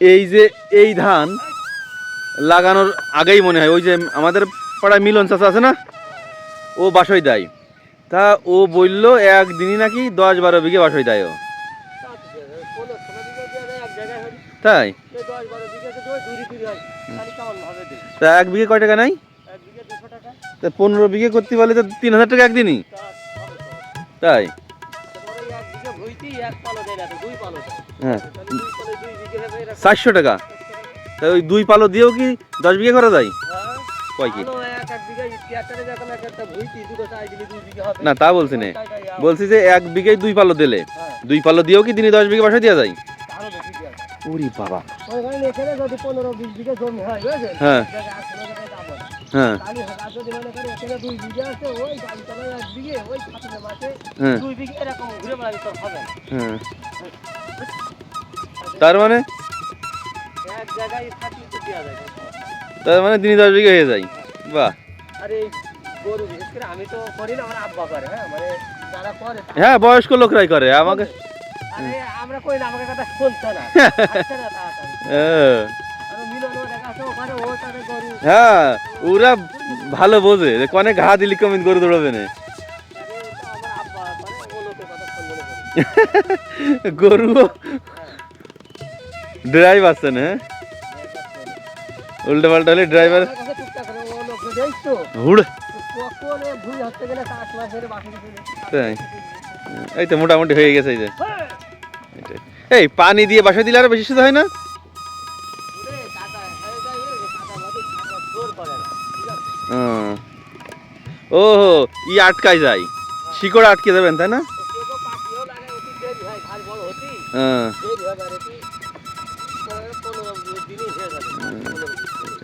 এই যে এই ধান লাগানোর আগেই মনে হয় ওই যে আমাদের পাড়ায় মিলন চাষা আছে না? ও বাসই দেয়। তা ও বলল একদিনই নাকি দশ বারো বিঘে বাসই দেয় ও। তাই? তো হয় এক বিঘে কয় টাকা নাই তা পনেরো বিঘে করতে পারলে তো তিন হাজার টাকা একদিনই। তাই? দেয় হ্যাঁ। চারশো টাকা। তা ওই দুই পালো দিয়েও কি দশ বিঘে করা যায়? হ্যাঁ। কয় কি? বিঘে বিঘে না তা বলছি না। বলছি যে এক বিঘেই দুই পালো দিলে। হ্যাঁ। দুই পালো দিয়েও কি দিনে দশ বিঘে বাসা দেওয়া যায়। ওরে বাবা। বিঘে হয় হ্যাঁ। বিঘে বিঘে বিঘে। হ্যাঁ। তার মানে? তার মানে দিনে দশ বিঘে হয়ে যায়। বাহ। আর গরু বিশেষ করে আমি তো করি না আমার আব্বা করে হ্যাঁ? মানে যারা করে হ্যাঁ বয়স্ক লোকরাই করে আমাকে আমরা করি না আমাকে কথা শুনছে না। আসছে না তাড়াতাড়ি। হ্যাঁ। হ্যাঁ ওরা ভালো বোঝে কনে ঘা দিলি কমিন গরু দৌড়াবে না। মানে। গরু ড্রাইভ আছে না হ্যাঁ? উল্টো পাল্টা হলে ড্রাইভার হুড়। তাই। এই তো মোটামুটি হয়ে গেছে এই যে। হ্যাঁ। এই পানি দিয়ে বাসা দিলে আরও বেশি শুধু হয় না। ও। ই আটকায় যায়। শিকড় আটকে যাবেন তাই না? হ্যাঁ দিনই হয়ে যাবে